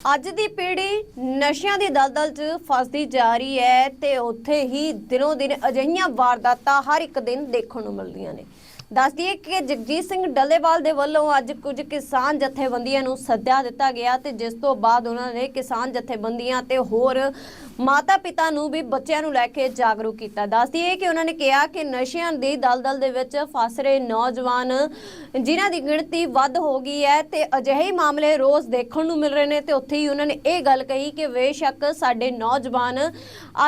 ਅੱਜ ਦੀ ਪੀੜ੍ਹੀ ਨਸ਼ਿਆਂ ਦੀ ਦਲਦਲ 'ਚ ਫਸਦੀ ਜਾ ਰਹੀ ਹੈ ਤੇ ਉੱਥੇ ਹੀ ਦਿਨੋਂ ਦਿਨ ਅਜਿਹੀਆਂ ਵਾਰਦਾਤਾਂ ਹਰ ਇੱਕ ਦਿਨ ਦੇਖਣ ਨੂੰ ਮਿਲਦੀਆਂ ਨੇ। ਦੱਸ ਦਈਏ ਕਿ ਜਗਜੀਤ ਸਿੰਘ ਡੱਲੇਵਾਲ ਦੇ ਵੱਲੋਂ ਅੱਜ ਕੁਝ ਕਿਸਾਨ ਜਥੇਬੰਦੀਆਂ ਨੂੰ ਸੱਦਿਆ ਦਿੱਤਾ ਗਿਆ ਤੇ ਜਿਸ ਤੋਂ ਬਾਅਦ ਉਹਨਾਂ ਨੇ ਕਿਸਾਨ ਜਥੇਬੰਦੀਆਂ ਤੇ ਹੋਰ ਮਾਤਾ ਪਿਤਾ ਨੂੰ ਵੀ ਬੱਚਿਆਂ ਨੂੰ ਲੈ ਕੇ ਜਾਗਰੂਕ ਕੀਤਾ। ਦੱਸ ਦਈਏ ਕਿ ਉਹਨਾਂ ਨੇ ਕਿਹਾ ਕਿ ਨਸ਼ਿਆਂ ਦੀ ਦਲਦਲ ਦੇ ਵਿੱਚ ਫਸ ਰਹੇ ਨੌਜਵਾਨ ਜਿਨ੍ਹਾਂ ਦੀ ਗਿਣਤੀ ਵੱਧ ਹੋ ਗਈ ਹੈ ਤੇ ਅਜਿਹੇ ਮਾਮਲੇ ਰੋਜ਼ ਦੇਖਣ ਨੂੰ ਮਿਲ ਰਹੇ ਨੇ ਤੇ ਉੱਥੇ ਹੀ ਉਹਨਾਂ ਨੇ ਇਹ ਗੱਲ ਕਹੀ ਕਿ ਬੇਸ਼ੱਕ ਸਾਡੇ ਨੌਜਵਾਨ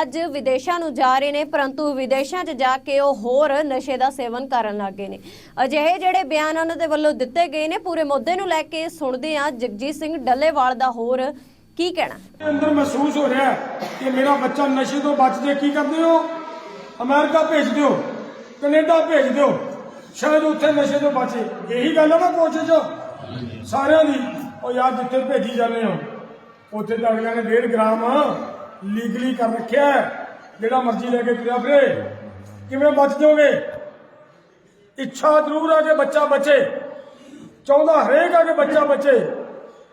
ਅੱਜ ਵਿਦੇਸ਼ਾਂ ਨੂੰ ਜਾ ਰਹੇ ਨੇ, ਪਰੰਤੂ ਵਿਦੇਸ਼ਾਂ 'ਚ ਜਾ ਕੇ ਉਹ ਹੋਰ ਨਸ਼ੇ ਦਾ ਸੇਵਨ ਕਰਨ ਲੱਗ ਗਏ ਨੇ। ਅਜਿਹੇ ਜਿਹੜੇ ਬਿਆਨ ਉਹਨਾਂ ਦੇ ਵੱਲੋਂ ਦਿੱਤੇ ਗਏ ਨੇ, ਪੂਰੇ ਮੁੱਦੇ ਨੂੰ ਲੈ ਕੇ ਸੁਣਦੇ ਹਾਂ ਜਗਜੀਤ ਸਿੰਘ ਡੱਲੇਵਾਲ ਦਾ ਹੋਰ ਕੀ ਕਹਿਣਾ। ਅੰਦਰ ਮਹਿਸੂਸ ਹੋ ਰਿਹਾ ਕਿ ਮੇਰਾ ਬੱਚਾ ਨਸ਼ੇ ਤੋਂ ਬਚ ਜੇ ਕੀ ਕਰਦੇ ਹੋ? ਅਮਰੀਕਾ ਭੇਜ ਦਿਓ, ਕੈਨੇਡਾ ਭੇਜ ਦਿਓ। ਸ਼ਾਇਦ ਉੱਥੇ ਨਸ਼ੇ ਤੋਂ ਬਚੇ। ਇਹੀ ਗੱਲ ਹੈ ਨਾ ਕੋਸ਼ਿਸ਼ ਸਾਰਿਆਂ ਦੀ। ਉਹ ਯਾਰ ਜਿੱਥੇ ਭੇਜੀ ਜਾਂਦੇ ਹੋ, ਉੱਥੇ ਤਾਂ ਅਗਲਿਆਂ ਨੇ 1.5 ਗ੍ਰਾਮ ਲੀਗਲੀ ਕਰ ਰੱਖਿਆ ਜਿਹੜਾ ਮਰਜ਼ੀ ਲੈ ਕੇ ਤੁਰਿਆ ਫਿਰੇ। ਕਿਵੇਂ ਬਚ ਜਾਓਗੇ? ਇੱਛਾ ਜ਼ਰੂਰ ਆ ਕਿ ਬੱਚਾ ਬਚੇ। ਚਾਹੁੰਦਾ ਹਰੇਕ ਆ ਕਿ ਬੱਚਾ ਬਚੇ।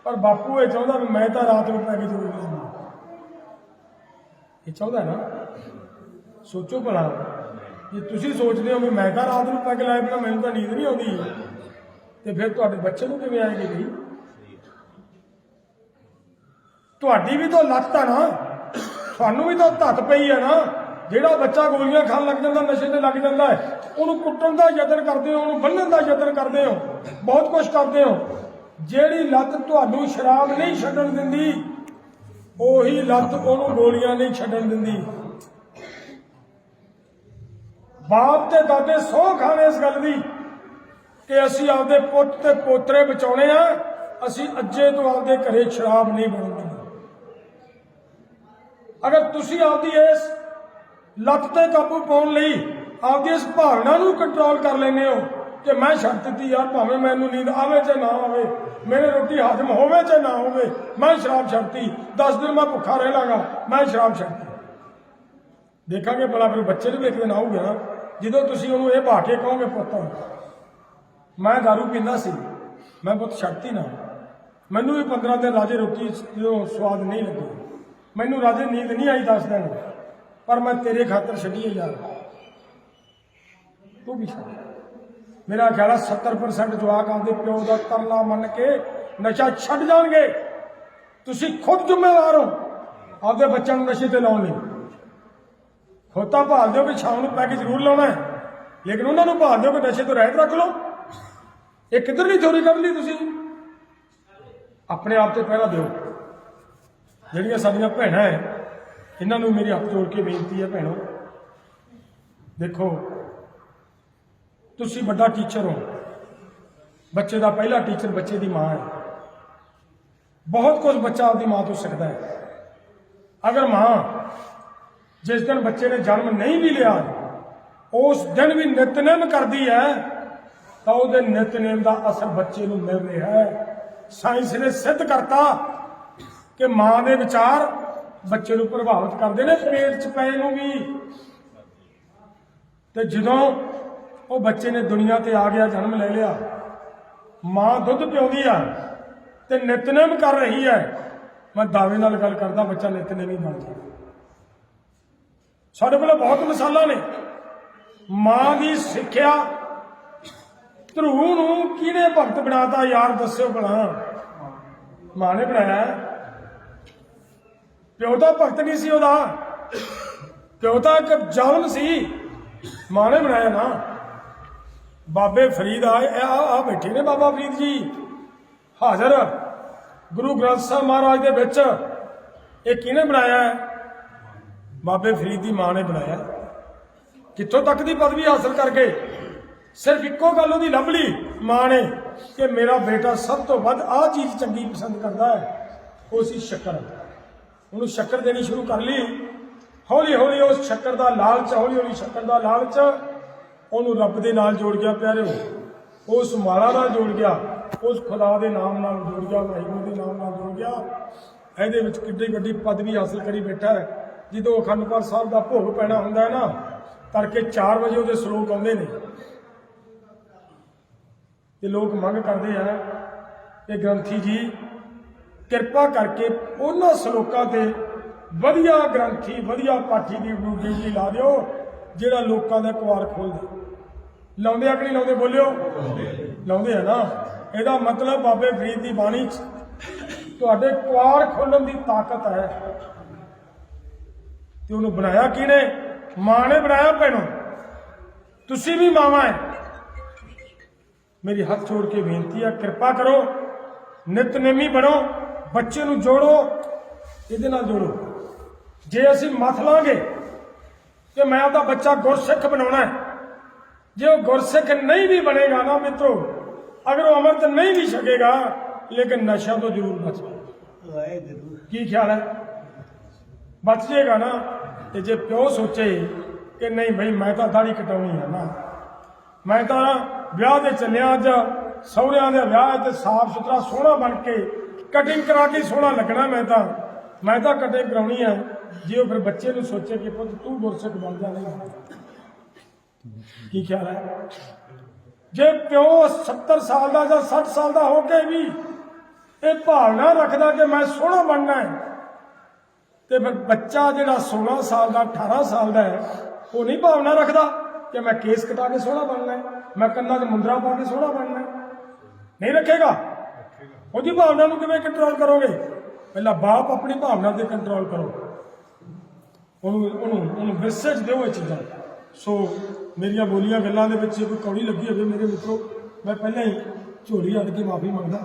ਪਰ ਬਾਪੂ, ਇਹ ਚਾਹੁੰਦਾ ਵੀ ਮੈਂ ਤਾਂ ਰਾਤ ਨੂੰ ਪੈ ਕੇ ਜ਼ਰੂਰ ਇਹ ਚਾਹੁੰਦਾ ਨਾ। ਸੋਚੋ ਭਲਾ। ਜੇ ਤੁਸੀਂ ਸੋਚਦੇ ਹੋ ਵੀ ਮੈਂ ਤਾਂ ਰਾਤ ਨੂੰ ਪੈਗ ਲਾਇਆ ਬਿਨਾ ਮੈਨੂੰ ਤਾਂ ਨੀਂਦ ਨਹੀਂ ਆਉਂਦੀ, ਤੇ ਫਿਰ ਤੁਹਾਡੇ ਬੱਚੇ ਨੂੰ ਕਿਵੇਂ ਆਏਗੀ ਬਈ? ਤੁਹਾਡੀ ਵੀ ਤਾਂ ਲੱਤ ਆ ਨਾ ਤੁਹਾਨੂੰ ਵੀ ਤਾਂ ਧੱਤ ਪਈ ਹੈ ਨਾ, ਜਿਹੜਾ ਬੱਚਾ ਗੋਲੀਆਂ ਖਾਣ ਲੱਗ ਜਾਂਦਾ, ਨਸ਼ੇ ਤੇ ਲੱਗ ਜਾਂਦਾ ਹੈ, ਉਹਨੂੰ ਕੁੱਟਣ ਦਾ ਯਤਨ ਕਰਦੇ ਹੋ, ਉਹਨੂੰ ਬੰਨਣ ਦਾ ਯਤਨ ਕਰਦੇ ਹੋ, ਬਹੁਤ ਕੁਝ ਕਰਦੇ ਹੋ। ਜਿਹੜੀ ਲੱਤ ਤੁਹਾਨੂੰ ਸ਼ਰਾਬ ਨਹੀਂ ਛੱਡਣ ਦਿੰਦੀ, ਉਹੀ ਲੱਤ ਉਹਨੂੰ ਗੋਲੀਆਂ ਨਹੀਂ ਛੱਡਣ ਦਿੰਦੀ। ਬਾਪ ਤੇ ਦਾਦੇ ਸੌ ਖਾਣੇ ਇਸ ਗੱਲ ਦੀ ਕਿ ਅਸੀਂ ਆਪਦੇ ਪੁੱਤ ਤੇ ਪੋਤਰੇ ਬਚਾਉਣੇ ਆ, ਅਸੀਂ ਅੱਜੇ ਤੋਂ ਆਪਦੇ ਘਰੇ ਸ਼ਰਾਬ ਨਹੀਂ ਬਣਨ ਅਗਰ ਤੁਸੀਂ ਆਪਦੀ ਇਸ ਲੱਤ ਤੇ ਕਾਬੂ ਪਾਉਣ ਲਈ ਆਪਦੀ ਇਸ ਭਾਵਨਾ ਨੂੰ ਕੰਟਰੋਲ ਕਰ ਲੈਂਦੇ ਹੋ ਕਿ ਮੈਂ ਛੱਡ ਦਿੱਤੀ ਯਾਰ, ਭਾਵੇਂ ਮੈਨੂੰ ਨੀਂਦ ਆਵੇ ਚਾਹੇ ਨਾ ਆਵੇ, ਮੇਰੇ ਰੋਟੀ ਹਜਮ ਹੋਵੇ ਚਾਹੇ ਨਾ ਹੋਵੇ, ਮੈਂ ਸ਼ਰਾਬ ਛੱਡਤੀ 10 ਦਿਨ ਮੈਂ ਭੁੱਖਾ ਰਹਿ ਲਾਂਗਾ, ਮੈਂ ਸ਼ਰਾਬ ਛੱਡਤੀ। ਦੇਖਾਂਗੇ ਭਲਾ ਫਿਰ ਬੱਚੇ ਨੂੰ ਵੀ ਇੱਕ ਦਿਨ ਆਊਗਾ ਨਾ। ਜਦੋਂ ਤੁਸੀਂ ਉਹਨੂੰ ਇਹ ਬਾਹ ਕੇ ਕਹੋਗੇ ਪੁੱਤ, ਮੈਂ दारू ਪੀਂਦਾ ਸੀ, ਮੈਂ ਪੁੱਤ ਛੱਡਤੀ ਨਾ। ਮੈਨੂੰ ਵੀ 15 ਦਿਨ ਰਾਜੇ ਰੋਟੀ ਜਦੋਂ ਸਵਾਦ ਨਹੀਂ ਲੱਗੀ। ਮੈਨੂੰ ਰਾਜੇ ਨੀਂਦ ਨਹੀਂ ਆਈ 10 ਦਿਨ। ਪਰ ਮੈਂ ਤੇਰੇ ਖਾਤਰ ਛੱਡੀ ਹੈ ਯਾਰ। ਤੂੰ ਵੀ ਛੱਡ। ਮੇਰਾ ਖਿਆਲ ਹੈ 70% ਜਵਾਕ ਆਪਦੇ ਪਿਓ ਦਾ ਤਰਲਾ ਮੰਨ ਕੇ ਨਸ਼ਾ ਛੱਡ ਜਾਣਗੇ। ਤੁਸੀਂ ਖੁਦ ਜ਼ਿੰਮੇਵਾਰ ਹੋ। ਆਪਦੇ ਬੱਚਿਆਂ ਨੂੰ ਨਸ਼ੇ ਤੇ ਲਾਉਣ ਲਈ। ਖੋਤਾ ਭਾਲ ਦਿਓ ਕਿ ਸ਼ਾਮ ਨੂੰ ਪੈਗ ਜ਼ਰੂਰ ਲਾਉਣਾ ਹੈ। ਲੇਕਿਨ ਉਹਨਾਂ ਨੂੰ ਭਾਲ ਦਿਓ ਕਿ ਨਸ਼ੇ ਤੋਂ ਰਹਿਤ ਰੱਖ ਲਓ। ਇਹ ਕਿੱਧਰ ਨਹੀਂ ਚੋਰੀ ਕੱਢ ਲਈ ਤੁਸੀਂ? ਆਪਣੇ ਆਪ ਤੇ ਪਹਿਰਾ ਦਿਓ। ਜਿਹੜੀਆਂ ਸਾਡੀਆਂ ਭੈਣਾਂ ਹੈ, ਇਹਨਾਂ ਨੂੰ ਮੇਰੀ ਹੱਥ ਜੋੜ ਕੇ ਬੇਨਤੀ ਹੈ ਭੈਣੋ। ਦੇਖੋ, ਤੁਸੀਂ ਵੱਡਾ ਟੀਚਰ ਹੋ। ਬੱਚੇ ਦਾ ਪਹਿਲਾ ਟੀਚਰ ਬੱਚੇ ਦੀ ਮਾਂ ਹੈ। ਬਹੁਤ ਕੁਝ ਬੱਚਾ ਆਪਦੀ ਮਾਂ ਤੋਂ ਸਿੱਖਦਾ ਹੈ। ਅਗਰ ਮਾਂ ਜਿਸ ਦਿਨ ਬੱਚੇ ਨੇ ਜਨਮ ਨਹੀਂ ਵੀ ਲਿਆ, ਉਸ ਦਿਨ ਵੀ ਨਿਤਨੇਮ ਕਰਦੀ ਹੈ, ਤਾਂ ਉਹਦੇ ਨਿਤਨੇਮ ਦਾ ਅਸਰ ਬੱਚੇ ਨੂੰ ਮਿਲ ਰਿਹਾ ਹੈ। ਸਾਇੰਸ ਨੇ ਸਿੱਧ ਕਰਤਾ ਕਿ ਮਾਂ ਦੇ ਵਿਚਾਰ ਬੱਚੇ ਨੂੰ ਪ੍ਰਭਾਵਿਤ ਕਰਦੇ ਨੇ, ਪੇਟ 'ਚ ਪਏ ਨੂੰ ਵੀ। ਤੇ ਜਦੋਂ ਉਹ ਬੱਚੇ ਨੇ ਦੁਨੀਆ ਤੇ ਆ ਗਿਆ, ਜਨਮ ਲੈ ਲਿਆ, ਮਾਂ ਦੁੱਧ ਪਿਉਂਦੀ ਆ ਤੇ ਨਿਤਨੇਮ ਕਰ ਰਹੀ ਹੈ। ਮੈਂ ਦਾਅਵੇ ਨਾਲ ਗੱਲ ਕਰਦਾ, ਬੱਚਾ ਨਿਤਨੇਮ ਹੀ ਬਣ ਜਾਏ ਸਾਡੇ ਕੋਲ ਬਹੁਤ ਮਿਸਾਲਾਂ ਨੇ। ਮਾਂ ਦੀ ਸਿੱਖਿਆ ਧਰੂ ਨੂੰ ਕਿਹਨੇ ਭਗਤ ਬਣਾਤਾ ਯਾਰ ਦੱਸਿਓ ਭਲਾ। ਮਾਂ ਨੇ ਬਣਾਇਆ ਪਿਓ ਤਾਂ ਭਗਤ ਨਹੀਂ ਸੀ ਉਹਦਾ। ਪਿਓ ਤਾਂ ਇੱਕ ਜ਼ਾਲਮ ਸੀ। ਮਾਂ ਨੇ ਬਣਾਇਆ ਨਾ। ਬਾਬੇ ਫਰੀਦ ਆਏ ਆ ਆ ਬੈਠੇ ਨੇ ਬਾਬਾ ਫਰੀਦ ਜੀ। ਹਾਜ਼ਰ। ਗੁਰੂ ਗ੍ਰੰਥ ਸਾਹਿਬ ਮਹਾਰਾਜ ਦੇ ਵਿੱਚ ਇਹ ਕਿਹਨੇ ਬਣਾਇਆ ਹੈ? ਬਾਬੇ ਫਰੀਦ ਦੀ ਮਾਂ ਨੇ ਬਣਾਇਆ। ਕਿੱਥੋਂ ਤੱਕ ਦੀ ਪਦਵੀ ਹਾਸਲ ਕਰਕੇ? ਸਿਰਫ ਇੱਕੋ ਗੱਲ ਉਹਦੀ ਲੱਭ ਲਈ ਮਾਂ ਨੇ ਕਿ ਮੇਰਾ ਬੇਟਾ ਸਭ ਤੋਂ ਵੱਧ ਆਹ ਚੀਜ਼ ਚੰਗੀ ਪਸੰਦ ਕਰਦਾ ਹੈ, ਉਹ ਸੀ ਸ਼ੱਕਰ। ਉਹਨੂੰ ਸ਼ੱਕਰ ਦੇਣੀ ਸ਼ੁਰੂ ਕਰ ਲਈ। ਹੌਲੀ ਹੌਲੀ ਉਸ ਸ਼ੱਕਰ ਦਾ ਲਾਲਚ ਹੌਲੀ ਹੌਲੀ ਸ਼ੱਕਰ ਦਾ ਲਾਲਚ ਉਹਨੂੰ ਰੱਬ ਦੇ ਨਾਲ ਜੋੜ ਗਿਆ ਪਿਆਰੇ ਉਸ ਮਾਲਾ ਨਾਲ ਜੋੜ ਗਿਆ, ਉਸ ਖੁਦਾ ਦੇ ਨਾਮ ਨਾਲ ਜੋੜ ਗਿਆ ਵਾਹਿਗੁਰੂ ਦੇ ਨਾਮ ਨਾਲ ਜੋੜ ਗਿਆ। ਇਹਦੇ ਵਿੱਚ ਕਿੱਡੀ ਵੱਡੀ ਪਦਵੀ ਹਾਸਲ ਕਰੀ ਬੈਠਾ ਹੈ। ਜਦੋਂ ਅਖੰਡ ਪਾਠ ਸਾਹਿਬ ਦਾ ਭੋਗ ਪੈਣਾ ਹੁੰਦਾ ਹੈ ਨਾ ਤੜਕੇ 4 ਵਜੇ ਉਹਦੇ ਸ਼ਲੋਕ ਆਉਂਦੇ ਨੇ। ਤੇ ਲੋਕ ਮੰਗ ਕਰਦੇ ਆ ਇਹ ਗ੍ਰੰਥੀ ਜੀ ਕਿਰਪਾ ਕਰਕੇ ਉਹਨਾਂ ਸ਼ਲੋਕਾਂ ਤੇ ਵਧੀਆ ਗ੍ਰੰਥੀ ਵਧੀਆ ਪਾਠੀ ਦੀ ਡਿਊਟੀ ਜੀ ਲਾ ਦਿਓ ਜਿਹੜਾ ਲੋਕਾਂ ਦਾ ਕੁਆਰ ਖੋਲਦੇ ਲਾਉਂਦੇ ਆ ਕਿ ਨਹੀਂ ਲਾਉਂਦੇ ਬੋਲਿਓ? ਲਾਉਂਦੇ ਆ। ਨਾ। ਇਹਦਾ ਮਤਲਬ ਬਾਬੇ ਫਰੀਦ ਦੀ ਬਾਣੀ 'ਚ ਤੁਹਾਡੇ ਕੁਆਰ ਖੋਲਣ ਦੀ ਤਾਕਤ ਹੈ। ਤੇ ਉਹਨੂੰ ਬਣਾਇਆ ਕਿਹਨੇ? ਮਾਂ ਨੇ ਬਣਾਇਆ ਭੈਣੋ ਤੁਸੀਂ ਵੀ ਮਾਵਾਂ ਹੈ ਮੇਰੀ ਹੱਥ ਜੋੜ ਕੇ ਬੇਨਤੀ ਹੈ ਕਿਰਪਾ ਕਰੋ ਨਿਤਨੇਮੀ ਬਣੋ ਬੱਚੇ ਨੂੰ ਜੋੜੋ ਇਹਦੇ ਨਾਲ ਜੋੜੋ। ਜੇ ਅਸੀਂ ਮੱਥ ਲਾਂਗੇ ਕਿ ਮੈਂ ਆਪਦਾ ਬੱਚਾ ਗੁਰਸਿੱਖ ਬਣਾਉਣਾ ਹੈ ਜੇ ਉਹ ਗੁਰਸਿੱਖ ਨਹੀਂ ਵੀ ਬਣੇਗਾ ਨਾ ਮਿੱਤਰੋ ਅਗਰ ਉਹ ਅੰਮ੍ਰਿਤ ਨਹੀਂ ਵੀ ਛਕੇਗਾ ਲੇਕਿਨ ਨਸ਼ਾ ਤੋਂ ਜ਼ਰੂਰ ਬਚੇਗਾ ਵਾਹਿਗੁਰੂ। ਕੀ ਖਿਆਲ ਹੈ ਬਚ ਜਾਏਗਾ ਨਾ। ਤੇ ਜੇ ਪਿਓ ਸੋਚੇ ਕਿ ਨਹੀਂ ਭਾਈ ਮੈਂ ਤਾਂ ਦਾੜੀ ਕਟਾਉਣੀ ਹੈ ਨਾ, ਮੈਂ ਤਾਂ ਵਿਆਹ ਦੇ ਚੱਲਿਆ ਅੱਜ, ਸਹੁਰਿਆਂ ਦੇ ਵਿਆਹ ਤੇ ਸਾਫ਼ ਸੁਥਰਾ ਸੋਹਣਾ ਬਣ ਕੇ ਕਟਿੰਗ ਕਰਾ ਕੇ ਸੋਹਣਾ ਲੱਗਣਾ ਮੈਂ ਤਾਂ ਮੈਂ ਤਾਂ ਕਟਿੰਗ ਕਰਾਉਣੀ ਹੈ ਜੇ ਉਹ ਫਿਰ ਬੱਚੇ ਨੂੰ ਸੋਚੇ ਕਿ ਪੁੱਤ ਤੂੰ ਗੁਰਸਿੱਖ ਬਣ ਜਾ ਨਹੀਂ। ਕੀ ਖਿਆਲ ਹੈ? ਜੇ ਪਿਓ 70 ਸਾਲ ਦਾ ਜਾਂ 60 ਸਾਲ ਦਾ ਹੋ ਕੇ ਵੀ ਇਹ ਭਾਵਨਾ ਰੱਖਦਾ ਕਿ ਮੈਂ ਸੋਹਣਾ ਬਣਨਾ ਹੈ ਤੇ ਫਿਰ ਬੱਚਾ ਜਿਹੜਾ 16 ਸਾਲ ਦਾ 18 ਸਾਲ ਦਾ ਹੈ, ਉਹ ਨਹੀਂ ਭਾਵਨਾ ਰੱਖਦਾ ਕਿ ਮੈਂ ਕੇਸ ਕਟਾ ਕੇ ਸੋਹਣਾ ਬਣਨਾ ਹੈ, ਮੈਂ ਕੰਨਾਂ 'ਚ ਮੁੰਦਰਾ ਪਾ ਕੇ ਸੋਹਣਾ ਬਣਨਾ ਹੈ। ਨਹੀਂ ਰੱਖੇਗਾ? ਉਹਦੀ ਭਾਵਨਾ ਨੂੰ ਕਿਵੇਂ ਕੰਟਰੋਲ ਕਰੋਗੇ? ਪਹਿਲਾਂ ਬਾਪ ਆਪਣੀ ਭਾਵਨਾ ਤੇ ਕੰਟਰੋਲ ਕਰੋ। ਉਹਨੂੰ ਉਹਨੂੰ ਉਹਨੂੰ ਮੈਸੇਜ ਦਿਓ ਇਹ ਚੀਜ਼ਾਂ। ਸੋ ਮੇਰੀਆਂ ਬੋਲੀਆਂ, ਗੱਲਾਂ ਦੇ ਵਿੱਚ ਕੋਈ ਕੌੜੀ ਲੱਗੀ ਹੋਵੇ ਮੇਰੇ ਮਿੱਤਰੋ, ਮੈਂ ਪਹਿਲਾਂ ਹੀ ਝੋਲੀ ਅੜ ਕੇ ਮਾਫੀ ਮੰਗਦਾ।